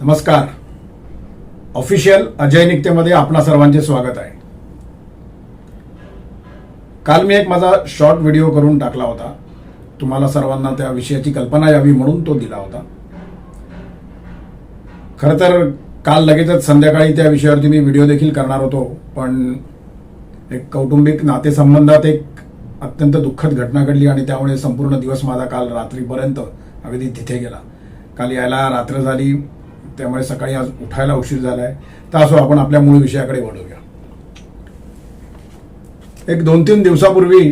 नमस्कार. ऑफिशियल अजय निकतेमध्ये आपणा सर्वांचे स्वागत आहे. काल मी एक माझा शॉर्ट व्हिडिओ करून टाकला होता. तुम्हाला सर्वांना त्या विषयाची कल्पना यावी म्हणून तो दिला होता. खरं तर काल लगेचच संध्याकाळी त्या विषयावरती मी व्हिडिओ देखील करणार होतो पण एक कौटुंबिक नातेसंबंधात एक अत्यंत दुःखद घटना घडली आणि त्यामुळे संपूर्ण दिवस माझा काल रात्रीपर्यंत अगदी तिथे गेला. काल यायला रात्र झाली. त्यामुळे सकाळी आज उठायला उशीर झालाय. तर असो आपण आपल्या मूळ विषयाकडे वळूया. एक दोन तीन दिवसापूर्वी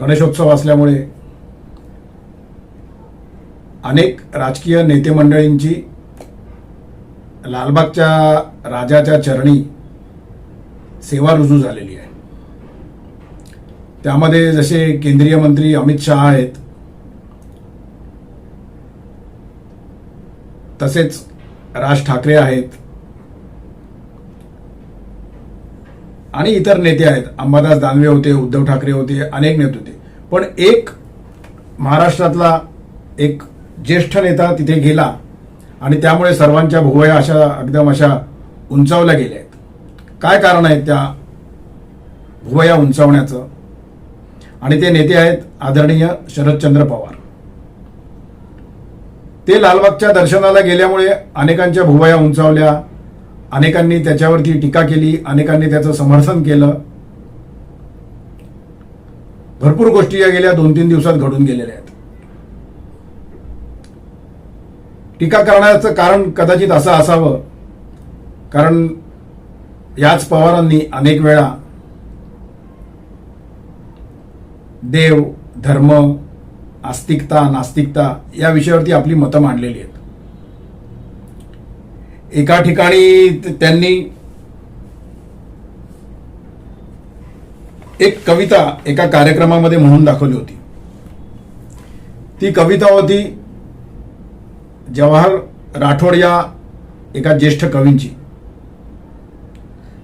गणेशोत्सव असल्यामुळे अनेक राजकीय नेते मंडळींची लालबागच्या राजाच्या चरणी सेवा रुजू झालेली आहे. त्यामध्ये जसे केंद्रीय मंत्री अमित शहा आहेत तसेच राज ठाकरे आहेत. आणि इतर नेते आहेत. अंबादास दानवे होते उद्धव ठाकरे होते अनेक नेते होते. पण एक महाराष्ट्रातला एक ज्येष्ठ नेता तिथे गेला आणि त्यामुळे सर्वांच्या भुवया अशा एकदम अशा उंचावल्या गेल्या आहेत. काय कारण आहे त्या भुवया उंचावण्याचं? आणि ते नेते आहेत आदरणीय शरदचंद्र पवार. ते लालबागच्या दर्शनाला गेल्यामुळे अनेकांच्या भुवया उंचावल्या अनेकांनी त्याच्यावरती टीका केली अनेकांनी त्याचं समर्थन केलं. भरपूर गोष्टी या गेल्या दोन तीन दिवसात घडून गेलेल्या आहेत. टीका करण्याचं कारण कदाचित असं असावं कारण याच पवारांनी अनेक वेळा देव धर्म आस्तिकता नास्तिकता या विषयावरती आपली मतं मांडलेली आहेत. एका ठिकाणी त्यांनी एक कविता एका कार्यक्रमामध्ये म्हणून दाखवली होती. ती कविता होती जवाहर राठोड या एका ज्येष्ठ कवींची.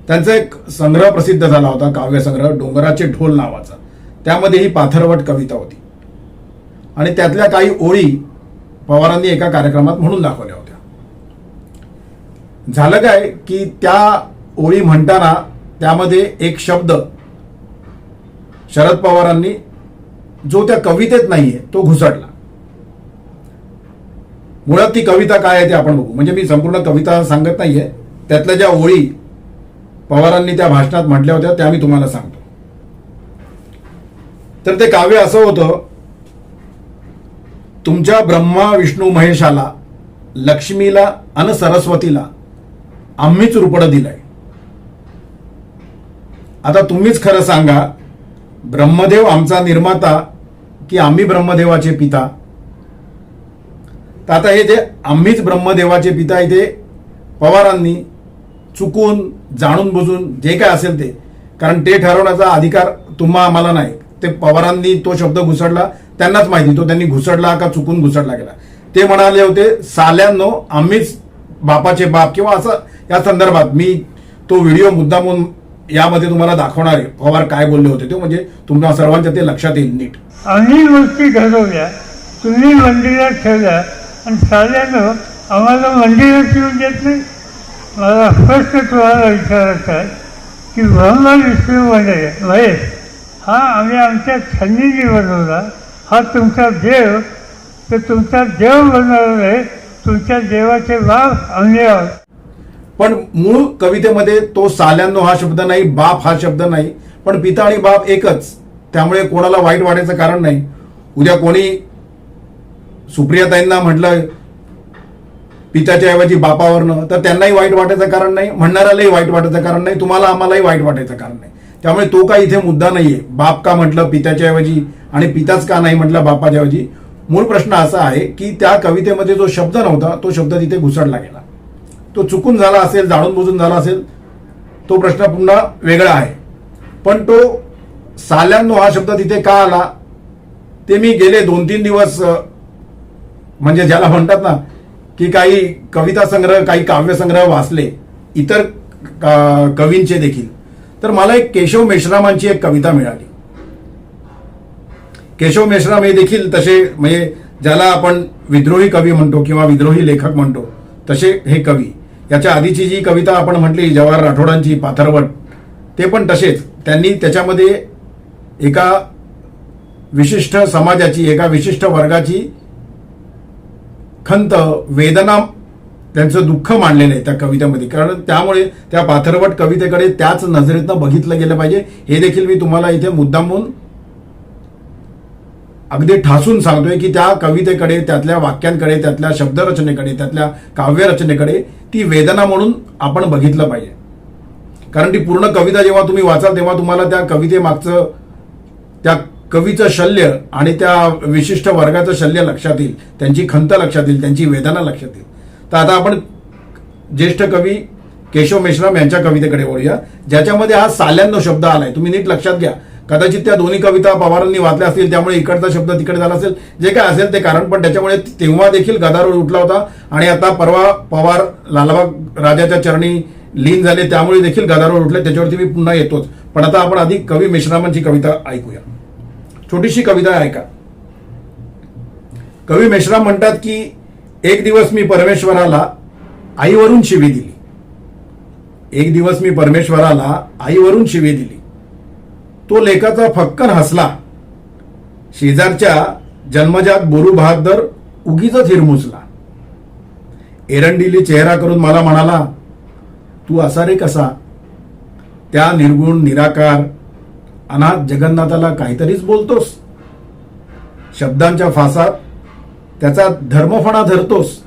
त्यांचा एक संग्रह प्रसिद्ध झाला होता काव्यसंग्रह डोंगराचे ढोल नावाचा. त्यामध्ये ही पाथरवट कविता होती. आणि त्यातल्या काही ओळी पवारांनी एका कार्यक्रमात म्हणून दाखवल्या होत्या. झालं काय की त्या ओळी म्हणताना त्यामध्ये एक शब्द शरद पवारांनी जो त्या कवितेत नाहीये तो घुसडला. मुळात ती कविता काय आहे ते आपण बघू. म्हणजे मी संपूर्ण कविता सांगत नाहीये. त्यातल्या ज्या ओळी पवारांनी त्या भाषणात म्हटल्या होत्या त्या मी तुम्हाला सांगतो. तर ते काव्य असं होतं तुमच्या ब्रह्मा विष्णू महेशाला लक्ष्मीला आणि सरस्वतीला आम्हीच रुपडं दिलंय. आता तुम्हीच खरं सांगा ब्रह्मदेव आमचा निर्माता की आम्ही ब्रह्मदेवाचे पिता? तर आता हे जे आम्हीच ब्रह्मदेवाचे पिता इथे पवारांनी चुकून जाणून बुजून जे काय असेल ते कारण ते ठरवण्याचा अधिकार तुम्हा आम्हाला नाही. ते पवारांनी तो शब्द घुसडला त्यांनाच माहिती. तो त्यांनी घुसडला का चुकून घुसडला गेला. ते म्हणाले होते साल्यांनो आम्हीच बापाचे बाप. किंवा असं या संदर्भात मी तो व्हिडिओ मुद्दामून यामध्ये तुम्हाला दाखवणार आहे पवार काय बोलले होते ते. म्हणजे तुम्हाला सर्वांच्या ते लक्षात येईल नीट. आम्ही गोष्टी घडवल्या तुम्ही मंदिरात ठेवल्या आणि साल्यानं आम्हाला मंदिरात येऊन देत नाही. मला स्पष्ट तुम्हाला विचारायचं आहे की ब्रह्मा विष्णू महेश महेश हा आम्ही आमच्या छंदीने बनवला. हा तुमचा देव ते तुमचा देव बनणार आहे तुमच्या देवाचे बाप आम्ही आहोत. पण मूळ कवितेमध्ये तो साल्यांनो हा शब्द नाही बाप हा शब्द नाही पण पिता आणि बाप एकच. त्यामुळे कोणाला वाईट वाटायचं कारण नाही. उद्या कोणी सुप्रियाताईंना म्हटलं पित्याच्या ऐवजी बापावरनं तर त्यांनाही वाईट वाटायचं कारण नाही. म्हणणाऱ्यालाही वाईट वाटायचं कारण नाही. तुम्हाला आम्हालाही वाईट वाटायचं कारण नाही. त्यामुळे तो काही इथे मुद्दा नाहीये. बाप का म्हटलं पित्याच्या ऐवजी आणि पिताच का नाही म्हटलं बापाच्या ऐवजी मूळ प्रश्न असा आहे की त्या कवितेमध्ये जो शब्द नव्हता तो शब्द तिथे घुसडला गेला. तो चुकून झाला असेल जाणून बुजून झाला असेल तो प्रश्न पुन्हा वेगळा आहे. पण तो साल्यांनो हा शब्द तिथे का आला? ते मी गेले दोन तीन दिवस म्हणजे ज्याला म्हणतात ना की काही कविता संग्रह काही काव्यसंग्रह वाचले. इतर कवींचे देखील. तर मला एक केशव मेश्रामांची एक कविता मिळाली. केशव मेश्राम हे देखील तसे म्हणजे ज्याला आपण विद्रोही कवी म्हणतो किंवा विद्रोही लेखक म्हणतो तसे हे कवी. याच्या आधीची जी कविता आपण म्हटली जवाहर राठोडांची पाथरवट ते पण तसेच. त्यांनी त्याच्यामध्ये एका विशिष्ट समाजाची एका विशिष्ट वर्गाची खंत वेदना त्यांचं दुःख मांडलेलं आहे त्या कवितेमध्ये. कारण त्यामुळे त्या पाथरवट कवितेकडे त्याच नजरेतनं बघितलं गेलं पाहिजे. हे देखील मी तुम्हाला इथे मुद्दामून अगदी ठासून सांगतोय की त्या कवितेकडे त्यातल्या वाक्यांकडे त्यातल्या शब्दरचनेकडे त्यातल्या काव्यरचनेकडे ती वेदना म्हणून आपण बघितलं पाहिजे. कारण ती पूर्ण कविता जेव्हा तुम्ही वाचाल तेव्हा तुम्हाला त्या कवितेमागचं त्या कवीचं शल्य आणि त्या विशिष्ट वर्गाचं शल्य लक्षात येईल. त्यांची खंत लक्षात येईल त्यांची वेदना लक्षात येईल. तर आता आपण ज्येष्ठ कवी केशव मेश्राम यांच्या कवितेकडे वळूया. ज्याच्यामध्ये हा साल्यांनो शब्द आलाय. तुम्ही नीट लक्षात घ्या. कदाचित त्या दोन्ही कविता पवारांनी वाचल्या असतील त्यामुळे इकडचा शब्द तिकडे झाला असेल. जे काय असेल ते कारण पण त्याच्यामुळे तेव्हा देखील गदारोळ उठला होता. आणि आता परवा पवार लालबाग राजाच्या चरणी लीन झाले त्यामुळे देखील गदारोळ उठले. त्याच्यावरती मी पुन्हा येतोच. पण आता आपण आधी कवी मेश्रामांची कविता ऐकूया. छोटीशी कविता ऐका. कवी मेश्राम म्हणतात की एक दिवस मी परमेश्वराला आईवरून शिवी दिली. एक दिवस मी परमेश्वराला आईवरून शिवी दिली. तो लेखाचा फक्कन हसला. शेजारच्या जन्मजात बोरू बहादर उगीच हिरमुसला एरंडिली चेहरा करून मला म्हणाला तू असा रे कसा? त्या निर्गुण निराकार अनाथ जगन्नाथाला काहीतरीच बोलतोस. शब्दांच्या फासात त्याचा धर्मफणा धरतोस.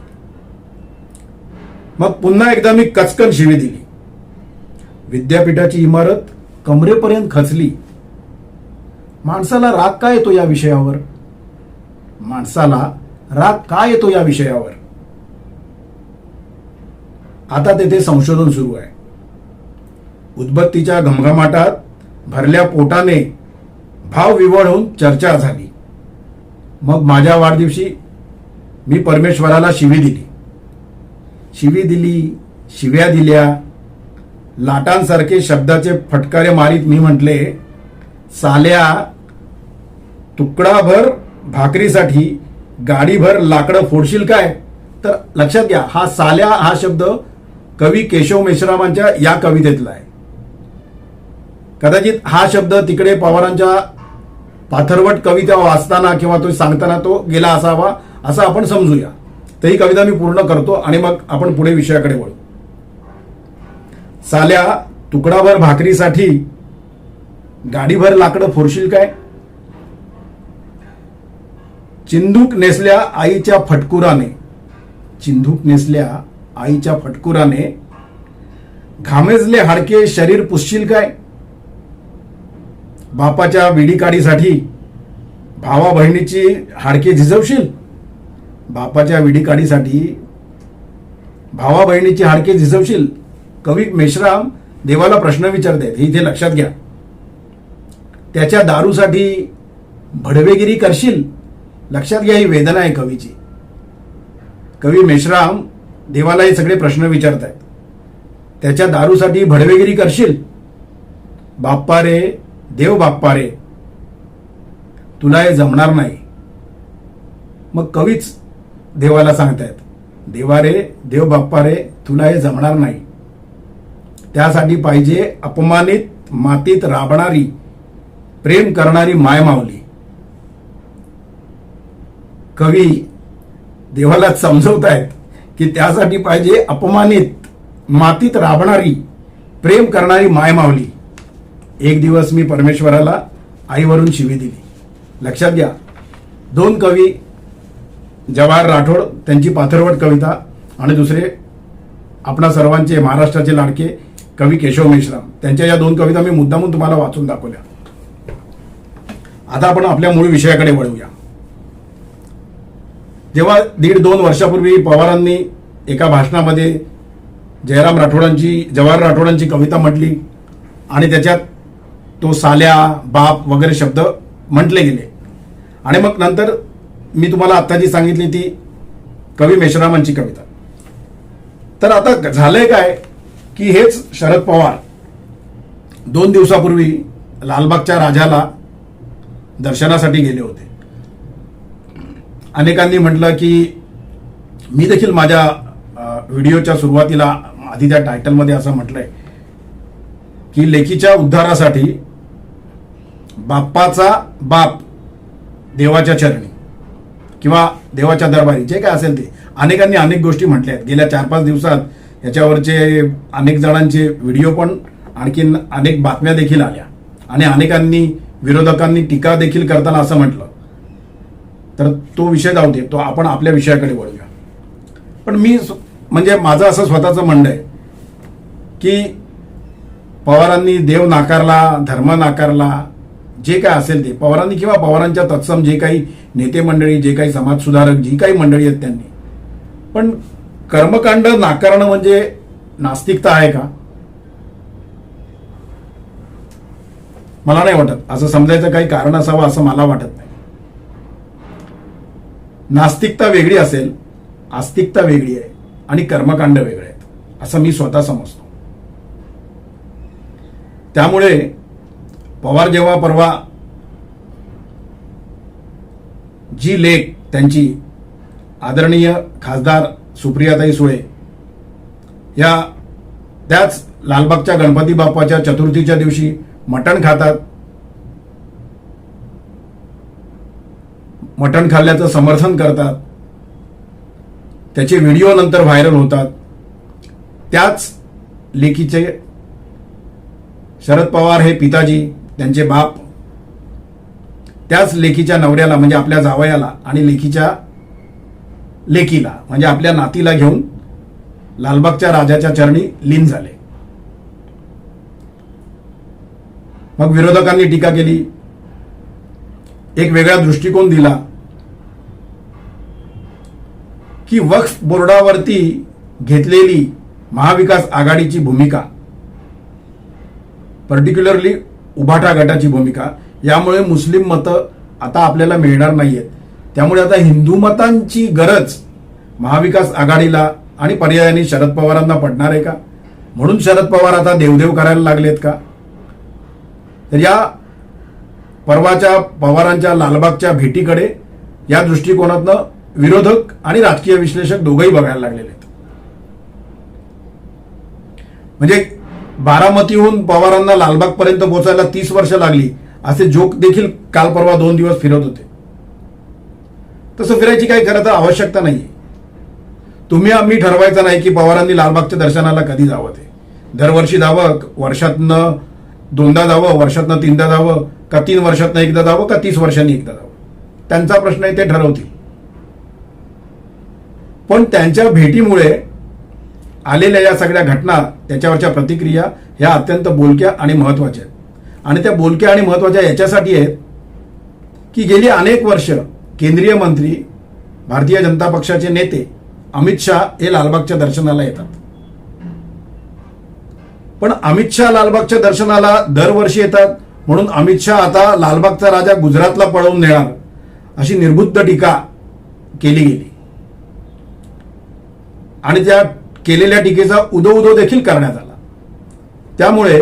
मग पुन्हा एकदा मी कचकन शिवी दिली. विद्यापीठाची इमारत कमरेपर्यंत खचली. माणसाला राग का येतो या विषयावर? माणसाला राग का येतो या विषयावर? आता तेथे संशोधन सुरू आहे. उद्बत्तीच्या घमघमाटात भरल्या पोटाने भाव विवळ होऊन चर्चा झाली. मग माझ्या वाढदिवशी मी परमेश्वराला शिवी दिली. शिवी दिली शिव्या दिल्या. लाटांसारखे शब्दाचे फटकारे मारीत मी म्हटले साल्या तुकडाभर भाकरीसाठी गाडीभर लाकडं फोडशील काय? तर लक्षात घ्या हा साल्या हा शब्द कवी केशव मेश्रामांच्या या कवितेतला आहे. कदाचित हा शब्द तिकडे पवारांच्या पाथरवट कविता वाचताना किंवा तो सांगताना तो गेला असावा. असं आपण समजूया. तर ही कविता मी पूर्ण करतो आणि मग आपण पुढे विषयाकडे वळू. साल्या तुकडाभर भाकरीसाठी गाडीभर लाकडं फोडशील काय? चिंदूक नेसल्या आईच्या फटकुराने चिंदूक नेसल्या आईच्या फटकुराने घामेजले हाडके शरीर पुसशील काय? बापाच्या विडी काढीसाठी भावा बहिणीची हाडके झिजवशील? बापाच्या विडीकाडीसाठी भावा बहिणीची हाडके झिजवशील. कवी मेश्राम देवाला प्रश्न विचारतायत हे इथे लक्षात घ्या. त्याच्या दारूसाठी भडवेगिरी करशील? लक्षात घ्या ही वेदना आहे कवीची. कवी मेश्राम देवाला हे सगळे प्रश्न विचारतायत त्याच्या दारूसाठी भडवेगिरी करशील? बाप्पा रे देव बाप्पा रे तुला हे जमणार नाही. मग कवीच देवाला सांगतायत देवा रे देव बाप्पा रे तुला हे जमणार नाही. त्यासाठी पाहिजे अपमानित मातीत राबणारी प्रेम करणारी मायमावली कवी देवाला समजवतायत की त्यासाठी पाहिजे अपमानित मातीत राबणारी प्रेम करणारी मायमावली एक दिवस मी परमेश्वराला आईवरून शिवी दिली. लक्षात घ्या दोन कवी जवाहर राठोड त्यांची पाथरवट कविता आणि दुसरे आपणा सर्वांचे महाराष्ट्राचे लाडके कवी केशव मेश्राम. त्यांच्या या दोन कविता मी मुद्दामून तुम्हाला वाचून दाखवल्या. आता आपण आपल्या मूळ विषयाकडे वळूया. जेव्हा दीड दोन वर्षापूर्वी पवारांनी एका भाषणामध्ये जयराम राठोडांची जवाहर राठोडांची कविता म्हटली आणि त्याच्यात तो साल्या बाप वगैरे शब्द म्हटले गेले. आणि मग नंतर मी तुम्हाला आत्ता जी सांगितली ती कवी मेश्रामांची कविता. तर आता झालंय काय की हेच शरद पवार दोन दिवसापूर्वी लालबागच्या राजाला दर्शनासाठी गेले होते. अनेकांनी म्हटलं की मी देखील माझ्या व्हिडिओच्या सुरुवातीला आधी त्या टायटलमध्ये असं म्हटलंय की लेखीच्या उद्धारासाठी बाप्पाचा बाप देवाच्या चरणी. किंवा देवाच्या दरबारी जे काय असेल ते. अनेकांनी अनेक गोष्टी म्हटल्या आहेत. गेल्या चार पाच दिवसात याच्यावरचे अनेक जणांचे व्हिडिओ पण आणखीन अनेक बातम्या देखील आल्या. आणि अनेकांनी विरोधकांनी टीका देखील करताना असं म्हटलं. तर तो विषय जाऊ दे. तो आपण आपल्या विषयाकडे वळूया. पण मी म्हणजे माझं असं स्वतःचं म्हणणं आहे की पवारांनी देव नाकारला धर्म नाकारला जे काय असेल ते. पवारांनी किंवा पवारांच्या तत्सम जे काही नेते मंडळी जे काही समाजसुधारक जी काही मंडळी आहेत त्यांनी. पण कर्मकांड नाकारणं म्हणजे नास्तिकता आहे का? मला नाही वाटत. असं समजायचं काही कारण असावं असं मला वाटत नाही. नास्तिकता वेगळी असेल आस्तिकता वेगळी आहे आणि कर्मकांड वेगळे आहेत. असं मी स्वतः समजतो. त्यामुळे पवार जेव्हा परवा जी लेख त्यांची आदरणीय खासदार सुप्रियाताई सुळे या त्याच लालबागच्या गणपती बाप्पाच्या चतुर्थीच्या दिवशी मटण खातात. मटण खाल्ल्याचं समर्थन करतात. त्याचे व्हिडिओ नंतर व्हायरल होतात. त्याच लेखीचे शरद पवार हे पिताजी त्यांचे बाप त्याच लेखीच्या नवऱ्याला म्हणजे आपल्या जावयाला आणि लेखीच्या लेकीला म्हणजे आपल्या नातीला घेऊन लालबागच्या राजाच्या चरणी लीन झाले. मग विरोधकांनी टीका केली. एक वेगळा दृष्टिकोन दिला की वक्फ बोर्डावरती घेतलेली महाविकास आघाडीची भूमिका पर्टिक्युलरली उभाटा गटाची भूमिका. यामुळे मुस्लिम मतं आता आपल्याला मिळणार नाहीयेत. त्यामुळे आता हिंदू मतांची गरज महाविकास आघाडीला आणि पर्यायाने शरद पवारांना पडणार आहे का? म्हणून शरद पवार आता देवदेव करायला लागलेत का? तर या परवाच्या पवारांच्या लालबागच्या भेटीकडे या दृष्टिकोनातनं विरोधक आणि राजकीय विश्लेषक दोघंही बघायला लागलेले आहेत. म्हणजे बारामतीहून पवारांना लालबागपर्यंत पोहोचायला तीस वर्ष लागली असे जोक देखील काल परवा दोन दिवस फिरत होते. तसं फिरायची काही खरं तर आवश्यकता नाहीये. तुम्ही आम्ही ठरवायचं नाही की पवारांनी लालबागच्या दर्शनाला कधी जावं ते. दरवर्षी जावं वर्षातनं दोनदा जावं वर्षातनं तीनदा जावं का तीन वर्षातनं एकदा जावं का तीस वर्षांनी एकदा जावं? त्यांचा प्रश्न आहे ते ठरवतील. पण त्यांच्या भेटीमुळे आलेल्या या सगळ्या घटना त्याच्यावरच्या प्रतिक्रिया ह्या अत्यंत बोलक्या आणि महत्त्वाच्या आहेत. आणि त्या बोलक्या आणि महत्त्वाच्या याच्यासाठी आहेत की गेली अनेक वर्ष केंद्रीय मंत्री भारतीय जनता पक्षाचे नेते अमित शहा हे लालबागच्या दर्शनाला येतात. पण अमित शहा लालबागच्या दर्शनाला दरवर्षी येतात. म्हणून अमित शहा आता लालबागचा राजा गुजरातला पळवून नेणार अशी निर्बुद्ध टीका केली गेली. आणि त्या केलेल्या टीकेचा उदो उदो देखील करण्यात आला. त्यामुळे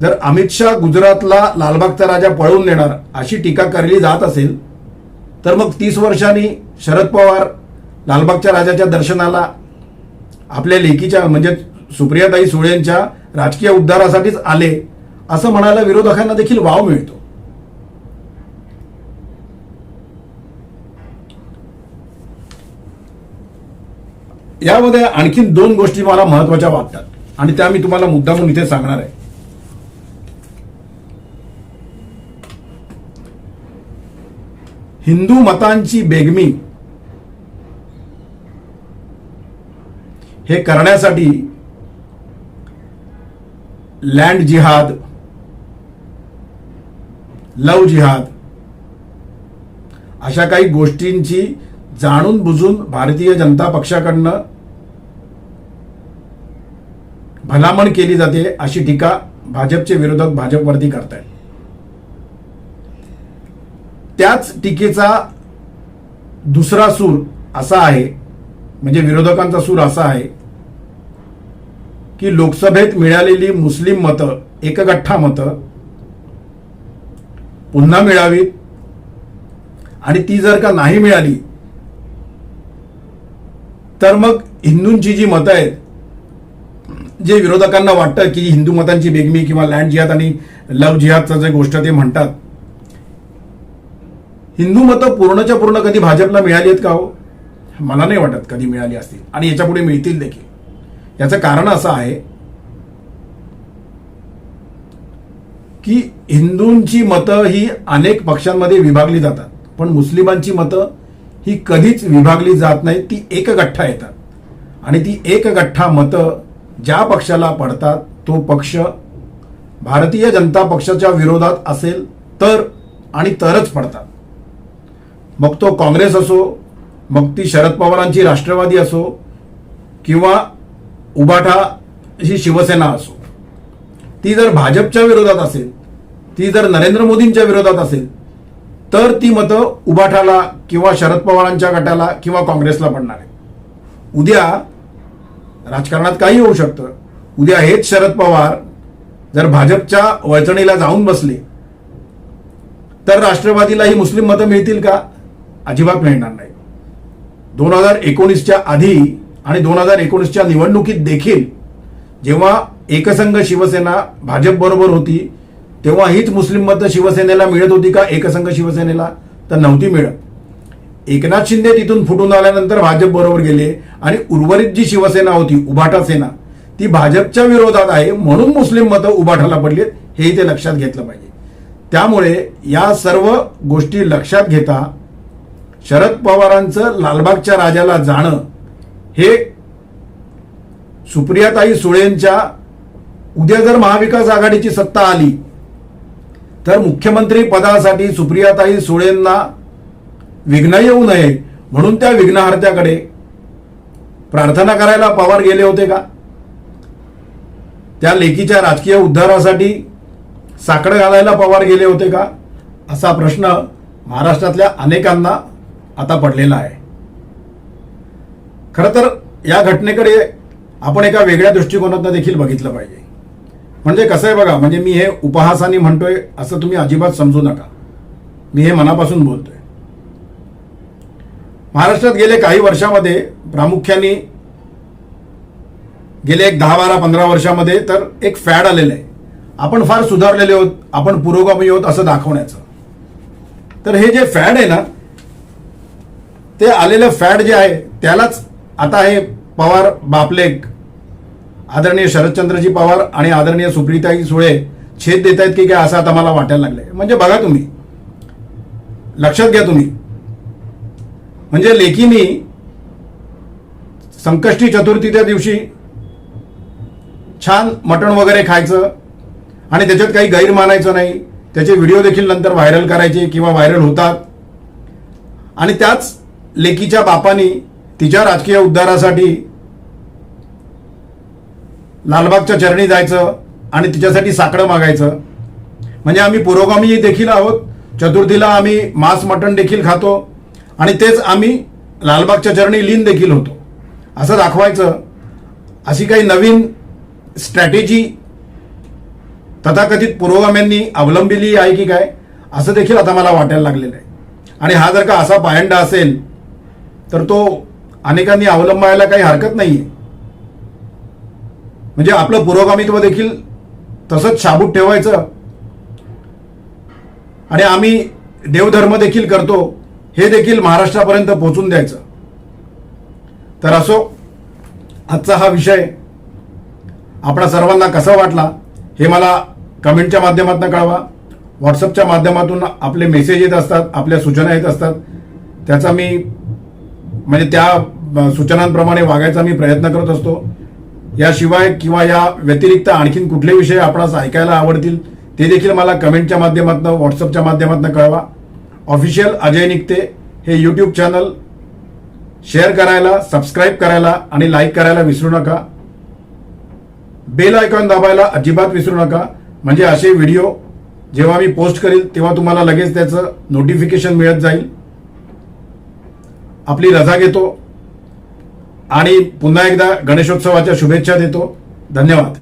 जर अमित शहा गुजरातला लालबागचा राजा पळवून नेणार अशी टीका करली जात असेल तर मग तीस वर्षांनी शरद पवार लालबागच्या राजाच्या दर्शनाला आपल्या लेकीच्या म्हणजे सुप्रियाताई सुळेंच्या राजकीय उद्धारासाठीच आले असं म्हणायला विरोधकांना देखील वाव मिळतो. यामध्ये आणखीन दोन गोष्टी मला महत्त्वाच्या वाटतात. आणि त्या मी तुम्हाला मुद्दामून इथे सांगणार आहे. हिंदू मतांची बेगमी हे करण्यासाठी लँड जिहाद लव जिहाद अशा काही गोष्टींची जाणून बुजून भारतीय जनता पक्षाकडनं भलामण केली जाते अशी टीका भाजपचे विरोधक भाजपवरती करतायत. त्याच टीकेचा दुसरा सूर असा आहे म्हणजे विरोधकांचा सूर असा आहे की लोकसभेत मिळालेली मुस्लिम मतं एकगठ्ठा मतं पुन्हा मिळावीत आणि ती जर का नाही मिळाली तर मग हिंदूंची जी मतं आहेत जे विरोधकांना वाटतं की हिंदू मतांची बेगमी किंवा लँड जिहाद आणि लव जिहादचं जे गोष्ट ते म्हणतात. हिंदू मतं पूर्णच्या पूर्ण कधी भाजपला मिळाली आहेत का हो? मला नाही वाटत कधी मिळाली असतील. आणि याच्यापुढे मिळतील देखील. याचं कारण असं आहे की हिंदूंची मतं ही अनेक पक्षांमध्ये विभागली जातात. पण मुस्लिमांची मतं ही कधीच विभागली जात नाही ती एकगठ्ठा येतात. आणि ती एकगठ्ठा मतं ज्या पक्षाला पडतात तो पक्ष भारतीय जनता पक्षाच्या विरोधात असेल तर आणि तरच पडतात. मग तो काँग्रेस असो मग ती शरद पवारांची राष्ट्रवादी असो किंवा उबाठा ही शिवसेना असो. ती जर भाजपच्या विरोधात असेल ती जर नरेंद्र मोदींच्या विरोधात असेल तर ती मतं उबाठाला किंवा शरद पवारांच्या गटाला किंवा काँग्रेसला पडणार आहे उद्या राजकारणात काही होऊ शकतं. उद्या हेच शरद पवार जर भाजपच्या वळचणीला जाऊन बसले तर राष्ट्रवादीला ही मुस्लिम मतं मिळतील का? अजिबात मिळणार नाही. दोन हजार एकोणीसच्या आधी आणि दोन हजार एकोणीसच्या निवडणुकीत देखील जेव्हा एकसंघ शिवसेना भाजप बरोबर होती तेव्हा हीच मुस्लिम मतं शिवसेनेला मिळत होती का एकसंघ शिवसेनेला? तर नव्हती मिळत. एकनाथ शिंदे तिथून फुटून आल्यानंतर भाजप बरोबर गेले आणि उर्वरित जी शिवसेना होती उभाटा सेना. ती भाजपच्या विरोधात आहे म्हणून मुस्लिम मतं उभाटाला पडलीत हे ते लक्षात घेतलं पाहिजे. त्यामुळे या सर्व गोष्टी लक्षात घेता शरद पवारांचं लालबागच्या राजाला जाणं हे सुप्रियाताई सुळेंच्या उद्या जर महाविकास आघाडीची सत्ता आली तर मुख्यमंत्री पदासाठी सुप्रियाताई सुळेंना विघ्न येऊ नये म्हणून त्या विघ्नहर्त्याकडे प्रार्थना करायला पवार गेले होते का? त्या लेकीच्या राजकीय उद्धारासाठी साकडं घालायला पवार गेले होते का? असा प्रश्न महाराष्ट्रातल्या अनेकांना आता पडलेला आहे. खरं तर या घटनेकडे आपण एका वेगळ्या दृष्टिकोनातनं देखील बघितलं पाहिजे. म्हणजे कसं आहे बघा म्हणजे मी हे उपहासाने म्हणतोय असं तुम्ही अजिबात समजू नका. मी हे मनापासून बोलतोय. महाराष्ट्रात गेले काही वर्षामध्ये प्रामुख्याने गेले एक दहा बारा पंधरा वर्षामध्ये तर एक फॅड आलेलं आहे. आपण फार सुधारलेले आहोत आपण पुरोगामी आहोत असं दाखवण्याचं. तर हे जे फॅड आहे ना ते आलेलं फॅड जे आहे त्यालाच आता हे पवार बापलेक आदरणीय शरदचंद्रजी पवार आणि आदरणीय सुप्रीताई सुळे छेद देत आहेत की काय असं आता मला वाटायला लागलंय. म्हणजे बघा तुम्ही. लक्षात घ्या तुम्ही. म्हणजे लेकीनी संकष्टी चतुर्थीच्या दिवशी छान मटण वगैरे खायचं आणि त्याच्यात काही गैर मानायचं नाही. त्याचे व्हिडिओ देखील नंतर व्हायरल करायचे किंवा व्हायरल होतात. आणि त्याच लेकीच्या बापानी तिच्या राजकीय उद्धारासाठी लालबागच्या चरणी जायचं आणि तिच्यासाठी साकडं मागायचं. म्हणजे आम्ही पुरोगामी देखील आहोत. चतुर्थीला आम्ही मांस मटण देखील खातो. आणि तेच आम्ही लालबागच्या चरणी लीन देखील होतो. असं दाखवायचं अशी काही नवीन स्ट्रॅटेजी तथाकथित पुरोगाम्यांनी अवलंबिली आहे की काय असं देखील आता मला वाटायला लागलेलं आहे. आणि हा जर का असा पायंडा असेल तर तो अनेकांनी अवलंबायला काही हरकत नाही आहे म्हणजे आपलं पुरोगामित्व देखील तसंच शाबूत ठेवायचं. आणि आम्ही देवधर्म देखील करतो. हे देखील महाराष्ट्रापर्यंत पोहोचून द्यायचं. तर असो आजचा हा विषय आपणा सर्वांना कसा वाटला हे मला कमेंटच्या माध्यमातून कळवा. व्हॉट्सअपच्या माध्यमातून आपले मेसेज येत असतात आपल्या सूचना येत असतात. त्याचा मी म्हणजे त्या सूचनांप्रमाणे वागायचा मी प्रयत्न करत असतो. याशिवाय किंवा या व्यतिरिक्त आणखीन कुठले विषय आपणास ऐकायला आवडतील ते देखील मला कमेंटच्या माध्यमातून व्हॉट्सअपच्या माध्यमातून कळवा. ऑफिशियल अजय निघते. हे यूट्यूब चॅनल शेअर करायला सबस्क्राईब करायला आणि लाईक करायला विसरू नका. बेल आयकॉन दाबायला अजिबात विसरू नका. म्हणजे असे व्हिडिओ जेव्हा मी पोस्ट करील तेव्हा तुम्हाला लगेच त्याचं नोटिफिकेशन मिळत जाईल. आपली रजा घेतो. आणि पुन्हा एकदा गणेशोत्सवाच्या शुभेच्छा देतो. धन्यवाद.